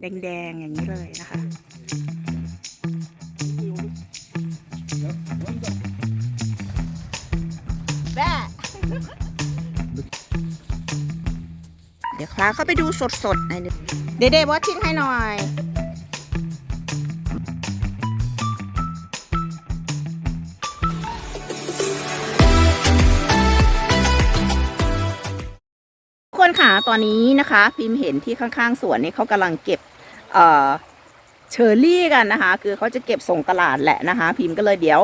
แดงๆอย่างนี้เลยนะคะแม่เดี๋ยวคลาเข้าไปดูสดๆหน่อยหนึงเดเดวอชชิ่งให้หน่อยทุกคนค่ะตอนนี้นะคะ พิมพ์เห็นที่ข้างๆสวนนี่เขากำลังเก็บ เชอร์รี่กันนะคะ คือเขาจะเก็บส่งตลาดแหละนะคะ พิมพ์ก็เลยเดี๋ยว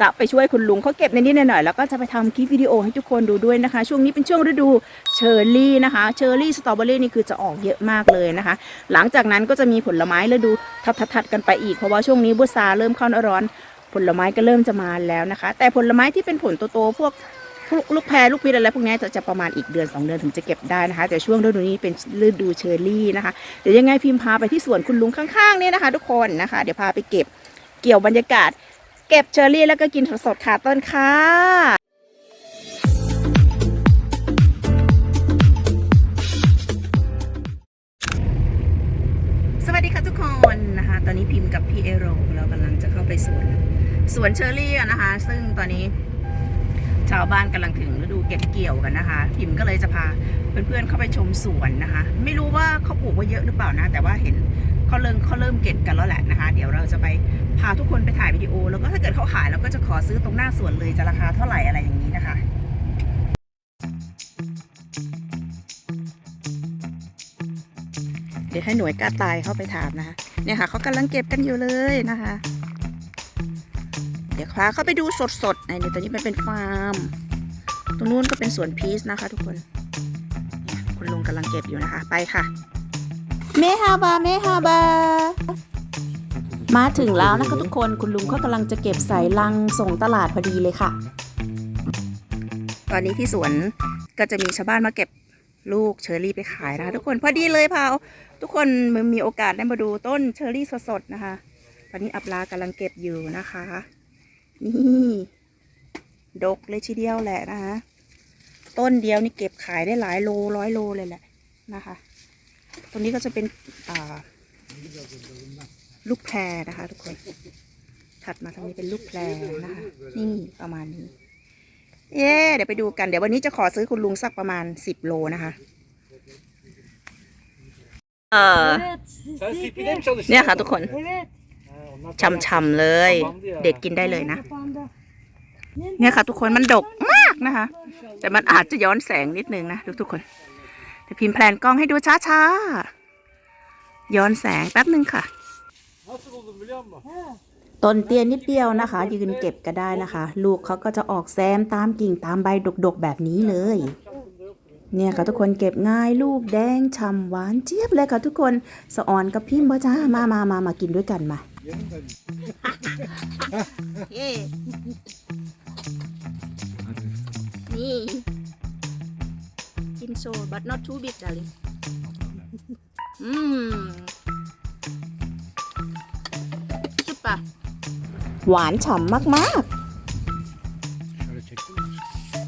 จะไปช่วยคุณลุงเขาเก็บในนิดหน่อยแล้วก็จะไปทำคลิปวิดีโอให้ทุกคนดูด้วยนะคะ ช่วงนี้เป็นช่วงฤดูเชอร์รี่นะคะ เชอร์รี่สตรอเบอรี่นี่คือจะออกเยอะมากเลยนะคะ หลังจากนั้นก็จะมีผลไม้ฤดูทัดๆกันไปอีกเพราะว่าช่วงนี้บุษราเริ่มเข้าหน้าร้อนผลไม้ก็เริ่มจะมาแล้วนะคะ แต่ผลไม้ที่เป็นผลโตๆพวก ลูกแพรลูกพีชอะไรพวกนี้จะจะประมาณอีกเดือน 2 เดือนถึงจะเก็บได้นะคะ แต่ช่วงฤดูนี้เป็นฤดูเชอร์รี่นะคะ เดี๋ยวยังไงพิมพ์พาไปที่สวนคุณลุงข้างๆนี่นะคะ ทุกคนนะคะ เดี๋ยวพาไปเก็บเกี่ยวบรรยากาศ เก็บเชอร์รี่แล้วก็กินสดๆค่ะต้นค่ะสวัสดีค่ะทุกคนนะคะตอนนี้พิมพ์กับพี่เอโรเรากำลังจะเข้าไปสวนสวนเชอร์รี่นะคะ ซึ่งตอนนี้ ชาวบ้านกำลังถึงฤดูเก็บเกี่ยวกันนะคะพิมก็เลยจะพาเพื่อนๆเข้าไปชมสวนนะคะ ไม่รู้ว่าเขาปลูกไว้เยอะหรือเปล่านะ แต่ว่าเห็นเขาเริ่มเขาเริ่มเก็บกันแล้วแหละนะคะ เดี๋ยวเราจะไปพาทุกคนไปถ่ายวิดีโอ แล้วก็ถ้าเกิดเขาขายเราก็จะขอซื้อตรงหน้าสวนเลยจะราคาเท่าไหร่อะไรอย่างนี้นะคะเดี๋ยวให้หน่วยกล้าตายเข้าไปถามนะคะเนี่ยค่ะเขากำลังเก็บกันอยู่เลยนะคะ เดี๋ยวพาเข้าไปดูสดๆในเดี๋ยวตอนนี้มันเป็นฟาร์ม ตรงนู้นก็เป็นสวนพีชนะคะทุกคนเนี่ยคุณลุงกำลังเก็บอยู่นะคะ ไปค่ะ เมฮาบา เมฮาบา มาถึงแล้วนะคะทุกคน คุณลุงเขากำลังจะเก็บใส่ลังส่งตลาดพอดีเลยค่ะ ตอนนี้ที่สวนก็จะมีชาวบ้านมาเก็บลูกเชอร์รี่ไปขายนะคะ ทุกคนพอดีเลยพาวทุกคนมีโอกาสได้มาดูต้นเชอร์รี่สดๆนะคะ ตอนนี้อับลากำลังเก็บอยู่นะคะ นี่ดกเลยทีเดียวแหละนะคะต้นเดียวนี่เก็บขายได้หลายโลร้อยโลเลยแหละนะคะตรงนี้ก็จะเป็นอ่าลูกแพรนะคะ ทุกคน ถัดมาทางนี้เป็นลูกแพรนะคะนี่ประมาณนี้ เย้เดี๋ยวไปดูกันเดี๋ยววันนี้จะขอซื้อคุณลุงสักประมาณสิบโลนะคะเออ Evet. Sen sizi- CP'de mi çalıştın? เนี่ยค่ะทุกคน ช่ำๆเลย เด็ดกินได้เลยนะ เนี่ยค่ะ ทุกคนมันดกมากนะคะ แต่มันอาจจะย้อนแสงนิดนึงนะทุกๆคนเดี๋ยวพิมพ์แพลนกล้องให้ดูช้าๆย้อนแสงแป๊บนึงค่ะ ต้นเตี้ยนิดเดียวนะคะ ยืนเก็บก็ได้นะคะ ลูกเขาก็จะออกแซมตามกิ่งตามใบดกๆแบบนี้เลยเนี่ยค่ะทุกคนเก็บง่ายลูกแดงฉ่ำหวานเจี๊ยบเลยค่ะทุกคนสะออนกับพิมพ์บ่จ้ามามามามากินด้วยกันมา เย้นี่ กินโชว์ but not too big darling อืมจุดปะหวานฉ่ำมาก Şöyle çektim.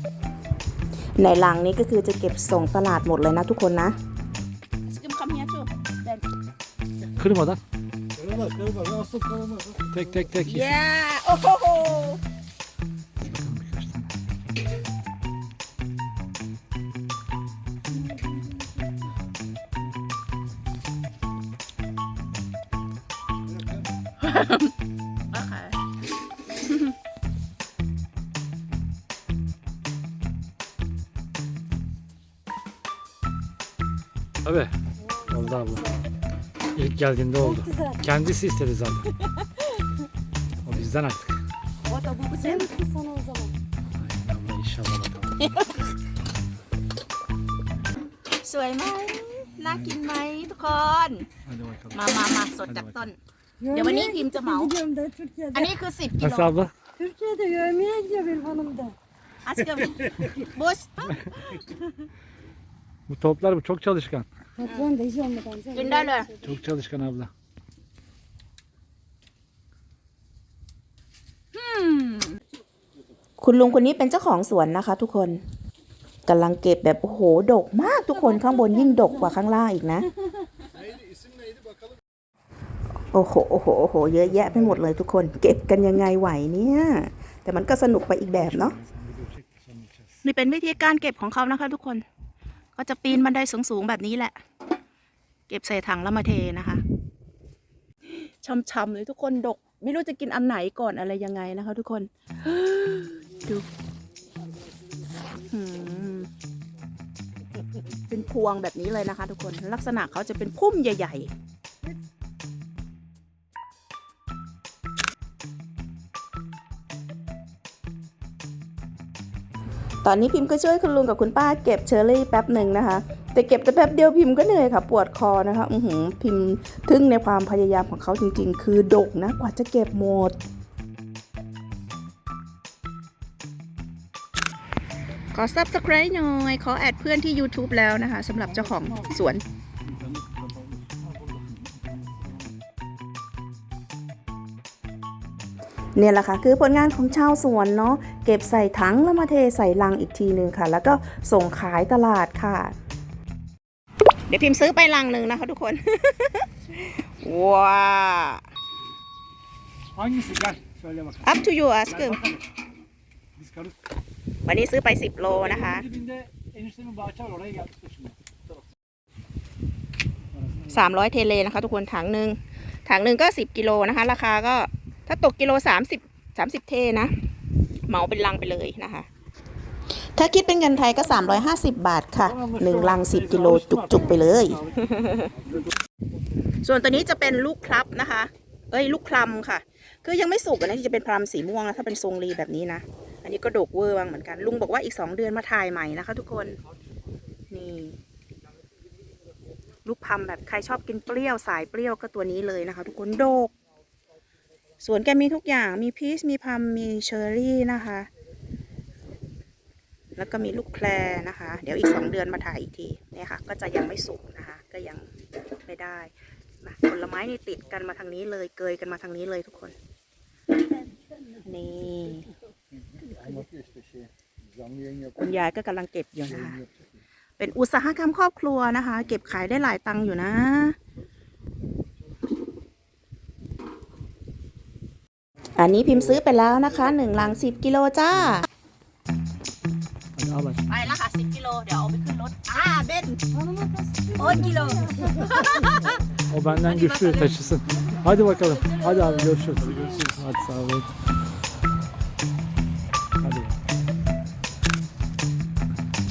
ๆในลังนี้ก็คือจะเก็บส่งตลาดหมดเลยนะทุกคนนะสกิมคำเฮียชู Kırmadan. Tek tek tek. ye. เย้โอ้โห Bakalım birkaç tane. Tabii. Oldu abla. İlk geldiğinde oldu. Çok güzel. Kendisi istedi zaten. O bizden artık. โอ้ตัวบุกเส้น Mutlu sana o zaman. Aynen abla inşallah bakalım. สวยไหมน่ากินไหมทุกคน Hadi bakalım. มามามาสดจากต้น เดี๋ยววันนี้พิมพ์จะเหมา Gidiyorum da Türkiye'de. อันนี้คือ 10 กิโล Nasıl abla? Türkiye'de yövmeye gidiyor benim hanım da. อาสกมบุส Bu toplar bu çok çalışkan. Patron da hiç olmadan. canım. กินได้เลย Çok çalışkan abla. คุณลุงคนนี้เป็นเจ้าของสวนนะคะ ทุกคนกำลังเก็บแบบโอ้โหดกมากทุกคนข้างบนยิ่งดกกว่าข้างล่างอีกนะ Neydi, isim neydi bakalım. โอ้โหโอ้โหโอ้โหเยอะแยะไปหมดเลยทุกคน เก็บกันยังไงไหวเนี่ย แต่มันก็สนุกไปอีกแบบเนาะนี่เป็นวิธีการเก็บของเขานะคะ ทุกคน ก็จะปีนบันไดสูงๆแบบนี้แหละ เก็บใส่ถังแล้วมาเทนะคะช่ำๆเลยทุกคนดก ไม่รู้จะกินอันไหนก่อนอะไรยังไงนะคะ ทุกคนดูเป็นพวงแบบนี้เลยนะคะ ทุกคนลักษณะเขาจะเป็นพุ่มใหญ่ ๆ ตอนนี้พิมพ์ก็ช่วยคุณลุงกับคุณป้าเก็บเชอร์รี่แป๊บหนึ่งนะคะ แต่เก็บแต่แป๊บเดียวพิมพ์ก็เหนื่อยค่ะ ปวดคอนะคะอือหือพิมพ์ทึ่งในความพยายามของเขาจริง ๆ คือดกนะกว่าจะเก็บหมดขอ subscribe หน่อย ขอแอดเพื่อนที่ YouTube แล้วนะคะสำหรับเจ้าของสวน เนี่ยแหละค่ะคือผลงานของชาวสวนเนาะเก็บใส่ถังแล้วมาเทใส่ลังอีกทีหนึ่งค่ะ แล้วก็ส่งขายตลาดค่ะ เดี๋ยวพิมพ์ซื้อไปลังหนึ่งนะคะทุกคน ว้า Hangisi gel söyle bakalım. up to you aşkım Biz karı วันนี้ซื้อไป 10 โลนะคะ dibinde eniştemin bahçe var oraya geldik de şimdi. 300 เทเลนะคะ ทุกคนถังหนึ่งถังหนึ่งก็ 10 กิโลนะคะ ราคาก็ ถ้าตกกิโล30 30เทนะเหมาเป็นลังไปเลยนะคะ ถ้าคิดเป็นเงินไทยก็ 350 บาทค่ะ1ลัง 10 กิโลจุกๆไปเลย ส่วนตัวนี้จะเป็นลูกพลับนะคะ เอ้ยลูกพลัมค่ะ คือยังไม่สุกอะนะที่จะเป็นพลัมสีม่วงนะถ้าเป็นทรงรีแบบนี้นะอันนี้ก็ดกเวอร์บ้างเหมือนกันลุงบอกว่าอีก 2 เดือนมาถ่ายใหม่นะคะ ทุกคนนี่ลูกพลัมแบบใครชอบกินเปรี้ยวสายเปรี้ยวก็ตัวนี้เลยนะคะ ทุกคนโดก สวนแกมีทุกอย่างมีพีชมีพัมมีเชอร์รี่นะคะ แล้วก็มีลูกแพรนะคะ เดี๋ยวอีกสองเดือนมาถ่ายอีกทีเนี่ยค่ะ ก็จะยังไม่สุกนะคะ ก็ยังไม่ได้ผลไม้นี่ติดกันมาทางนี้เลยเกยกันมาทางนี้เลยทุกคน นี่คุณยายก็กำลังเก็บอยู่นะคะเป็นอุตสาหกรรมครอบครัวนะคะ เก็บขายได้หลายตังค์อยู่นะ นนี้พิมพ์ซื้อไปแล้วนะคะหนึ่งลังสิบกิโลจ้า Hadi al aç. ไปแล้วค่ะสิบกิโลเดี๋ยวเอาไปขึ้นรถอ่าเบน Hanıma kasıyor. โอนกิโล O benden Hadi güçlü bakalım. taşısın. Hadi bakalım. Hadi abi görüşürüz. Hadi sağ olun. Hadi.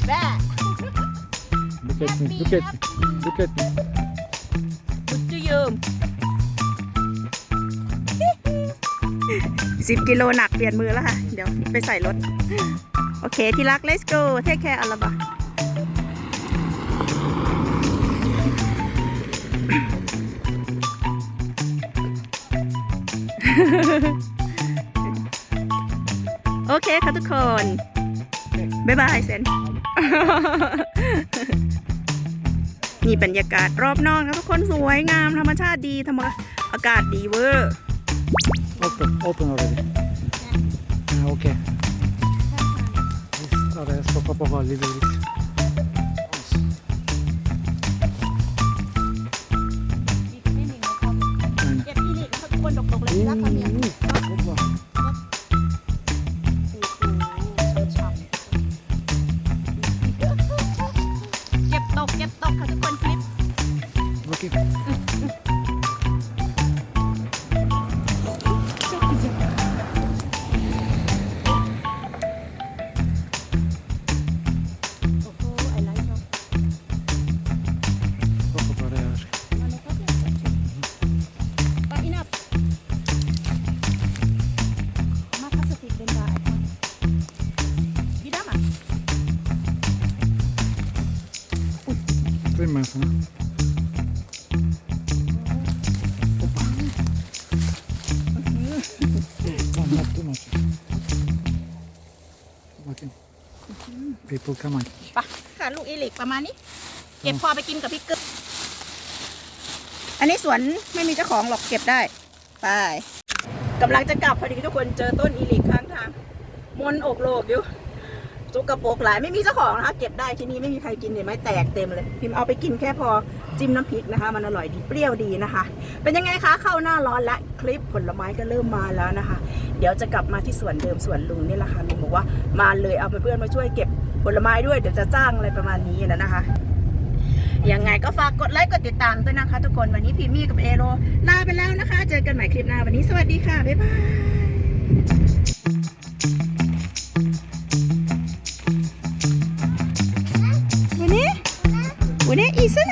แม่ Look at me. Look at me. Look at me. จุดจะยืม สิบกิโลหนักเปลี่ยนมือแล้วค่ะ เดี๋ยวไปใส่รถ โอเค ที่รัก let's go take care อัลบะโอเคค่ะทุกคน บ๊ายบายเซนนี่บรรยากาศรอบนอกนะทุกคนสวยงามธรรมชาติดีธรรมอากาศดีเวอร์ Open. Open already. Ha, okay. Biz araya sokup hallederiz. เก็บอีลิ Aferin ben sana. Hoppa. Tamam yaptım aç. Bakayım. People come on. ปะค่ะลูกอีลิกประมาณนี้ เก็บพอไปกินกับพริกเกลืออันนี้สวนไม่มีเจ้าของหรอกเก็บได้ ไปกำลังจะกลับพอดีทุกคนเจอต้นอีลิกข้างทางมนอกโลกอยู่ จุกกระโปกหลายไม่มีเจ้าของนะคะ เก็บได้ที่นี่ไม่มีใครกินเห็นไหมแตกเต็มเลยพิมพ์เอาไปกินแค่พอจิ้มน้ำพริกนะคะ มันอร่อยดีเปรี้ยวดีนะคะ เป็นยังไงคะเข้าหน้าร้อนและคลิปผลไม้ก็เริ่มมาแล้วนะคะ เดี๋ยวจะกลับมาที่สวนเดิมสวนลุงนี่แหละค่ะลุงบอกว่ามาเลยเอาเพื่อนมาช่วยเก็บผลไม้ด้วยเดี๋ยวจะจ้างอะไรประมาณนี้นะนะคะยังไงก็ฝากกดไลค์กดติดตามด้วยนะคะ ทุกคนวันนี้พิมมี่กับเอโรลาไปแล้วนะคะ เจอกันใหม่คลิปหน้าวันนี้สวัสดีค่ะบ๊ายบาย วันนี้อีซ่